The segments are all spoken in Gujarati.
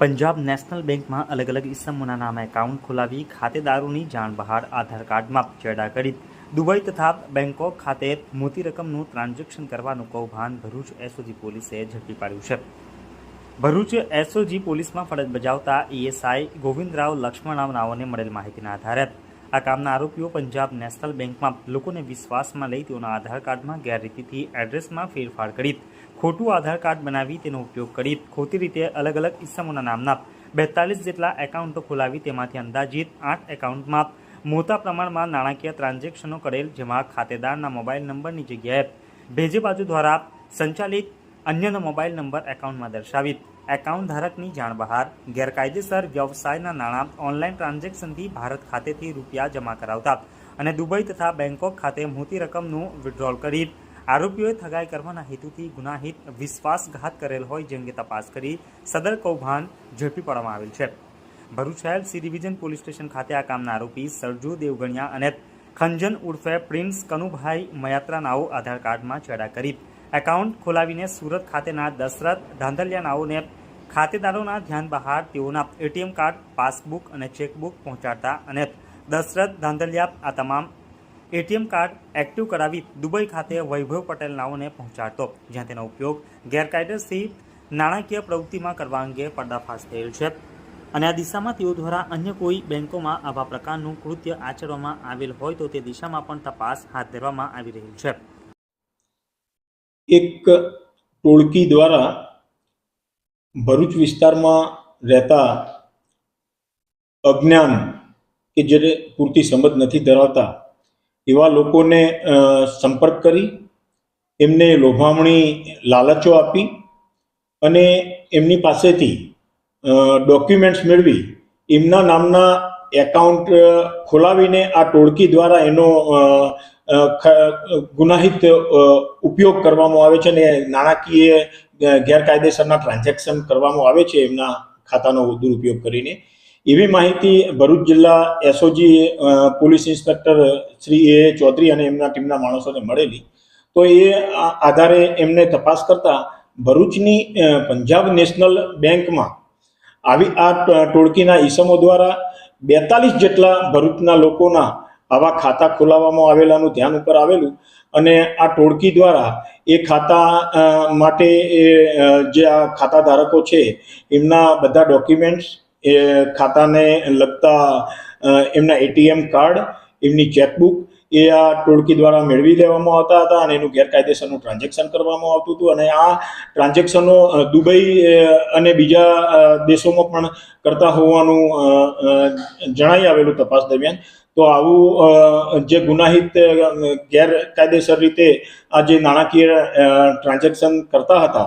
પંજાબ નેશનલ બેંકમાં અલગ અલગ ઇસમોના નામે એકાઉન્ટ ખોલાવી ખાતેદારોની જાણ બહાર આધાર કાર્ડમાં ચેડા કરી. દુબઈ તથા બેંકોક ખાતે મોટી રકમનું ટ્રાન્ઝેક્શન કરવાનું કૌભાન ભરૂચ એસઓજી પોલીસે ઝડપી પાડ્યું છે. ભરૂચ એસઓજી પોલીસમાં ફરજ બજાવતા ઈએસઆઈ ગોવિંદરાવ લક્ષ્મણરાવ નાઓને મળેલ માહિતીના આધારે આ કામના આરોપીઓ પંજાબ નેશનલ બેંકમાં લોકોને વિશ્વાસમાં લઈ તેઓના આધાર કાર્ડમાં ગેરરીતિથી એડ્રેસમાં ફેરફાર કરી ખોટું આધાર કાર્ડ બનાવી તેનો ઉપયોગ કરી ખોટી રીતે અલગ અલગ ઇસમોના નામના બેતાલીસ જેટલા એકાઉન્ટો ખોલાવી તેમાંથી અંદાજિત આઠ એકાઉન્ટમાં મોટા પ્રમાણમાં નાણાકીય ટ્રાન્ઝેક્શનો કરેલ, જેમાં ખાતેદારના મોબાઈલ નંબરની જગ્યાએ ભેજે બાજુ દ્વારા સંચાલિત અન્યનો મોબાઈલ નંબર એકાઉન્ટમાં દર્શાવી એકાઉન્ટ ધારકની જાણ બહાર ગેરકાયદેસર વ્યવસાયના નાણાં ઓનલાઈન ટ્રાન્ઝેક્શનથી ભારત ખાતેથી રૂપિયા જમા કરાવતા અને દુબઈ તથા બેંકોક ખાતે મોટી રકમનું વિડ્રોલ કરી. આરોપીઓએ થગાઈ કરવાના હેતુથી ગુનાહિત વિશ્વાસઘાત કરેલ હોય જે અંગે તપાસ કરી સદર કૌભાંડ ઝડપી પાડવામાં આવેલ છે. ભરૂચ શહેર સી ડિવિઝન પોલીસ સ્ટેશન ખાતે આ કામના આરોપી સરજુ દેવગણિયા અને ખંજન ઉર્ફે પ્રિન્સ કનુભાઈ મયાત્રા નાઓ આધાર કાર્ડમાં ચેડા કરી. એકાઉન્ટ ખોલાવીને સુરત ખાતેના દશરથ ધાંધલિયા નાઓને ખાતેદારોના ધ્યાન બહાર તેઓના એટીએમ કાર્ડ, પાસબુક અને ચેકબુક પહોંચાડતા અને દશરથ ધાંધલિયા આ તમામ એટીએમ કાર્ડ એક્ટિવ કરાવી દુબઈ ખાતે વૈભવ પટેલ નાઓને પહોંચાડતો. જ્યાં તેનો ઉપયોગ ગેરકાયદેસરથી નાણાકીય પ્રવૃત્તિમાં કરવા અંગે પર્દાફાશ થયેલ છે. અને આ દિશામાં તેઓ દ્વારા અન્ય કોઈ બેંકોમાં આવા પ્રકારનું કૃત્ય આચરવામાં આવેલ હોય તો તે દિશામાં પણ તપાસ હાથ ધરવામાં આવી રહી છે. એક ટોળકી દ્વારા ભરૂચ વિસ્તારમાં રહેતા અજ્ઞાન કે જેને પૂરતી સમજ નથી ધરાવતા, એવા લોકોને સંપર્ક કરી, એમને લોભામણી લાલચો આપી અને એમની પાસેથી ડોક્યુમેન્ટ્સ મેળવી, એમના નામના એકાઉન્ટ ખોલાવીને આ ટોળકી દ્વારા એનો ગુનાહિત ઉપયોગ કરવામાં આવે છે અને નાણાકીય ગેરકાયદેસરના ટ્રાન્ઝેક્શન કરવામાં આવે છે એમના ખાતાનો દુરુપયોગ કરીને. એવી માહિતી ભરૂચ જિલ્લા SOG police inspector Shri A Chaudhary અને એમના ટીમના માણસોને મળેલી. તો એ આધારે એમને તપાસ કરતા ભરૂચની પંજાબ નેશનલ બેંકમાં આવી આ ટોળકીના ઈસમો દ્વારા બેતાલીસ જેટલા ભરૂચના લોકોના આવા ખાતા ખોલાવવામાં આવેલાનું ધ્યાન ઉપર આવેલું અને આ ટોળકી દ્વારા એ ખાતા માટે જે આ ખાતા ધારકો છે, એમના બધા ડોક્યુમેન્ટ્સ, એ ખાતાને લગતા એમના એટીએમ કાર્ડ, એમની ચેકબુક, એ આ ટોળકી દ્વારા મેળવી લેવામાં આવતા હતા અને એનું ગેરકાયદેસરનું ટ્રાન્ઝેક્શન કરવામાં આવતું હતું અને આ ટ્રાન્ઝેક્શનો દુબઈ અને બીજા દેશોમાં પણ કરતા હોવાનું જણાઈ આવેલું તપાસ દરમિયાન. તો આવું જે ગુનાહિત ગેરકાયદેસર રીતે આ જે નાણાકીય ટ્રાન્ઝેક્શન કરતા હતા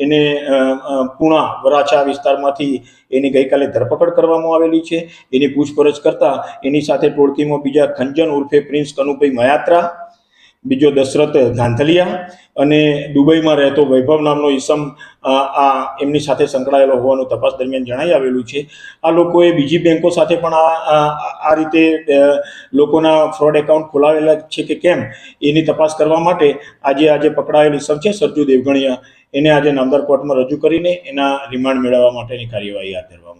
એને અ, વરાછા વિસ્તારમાંથી એની ગઈકાલે ધરપકડ કરવામાં આવેલી છે. એની પૂછપરછ કરતા એની સાથે ટોળકીમાં બીજા ખંજન ઉર્ફે પ્રિન્સ કનુભાઈ મયાત્રા બીજો દશરથ ગાંધલિયા અને દુબઈમાં રહેતો વૈભવ નામનો ઈસમ, આ એમની સાથે સંકળાયેલો હોવાનું તપાસ દરમિયાન જણાઈ આવેલું છે. આ લોકોએ બીજી બેંકો સાથે પણ આ, આ- આ રીતે લોકોના ફ્રોડ એકાઉન્ટ ખોલાવેલા છે કે કેમ, એની તપાસ કરવા માટે આજે આજે પકડાયેલ ઈસમ છે સરજુ દેવગણિયા. એને આજે નામદાર કોર્ટમાં રજૂ કરીને એના રિમાન્ડ મેળવવા માટેની કાર્યવાહી હાથ ધરવામાં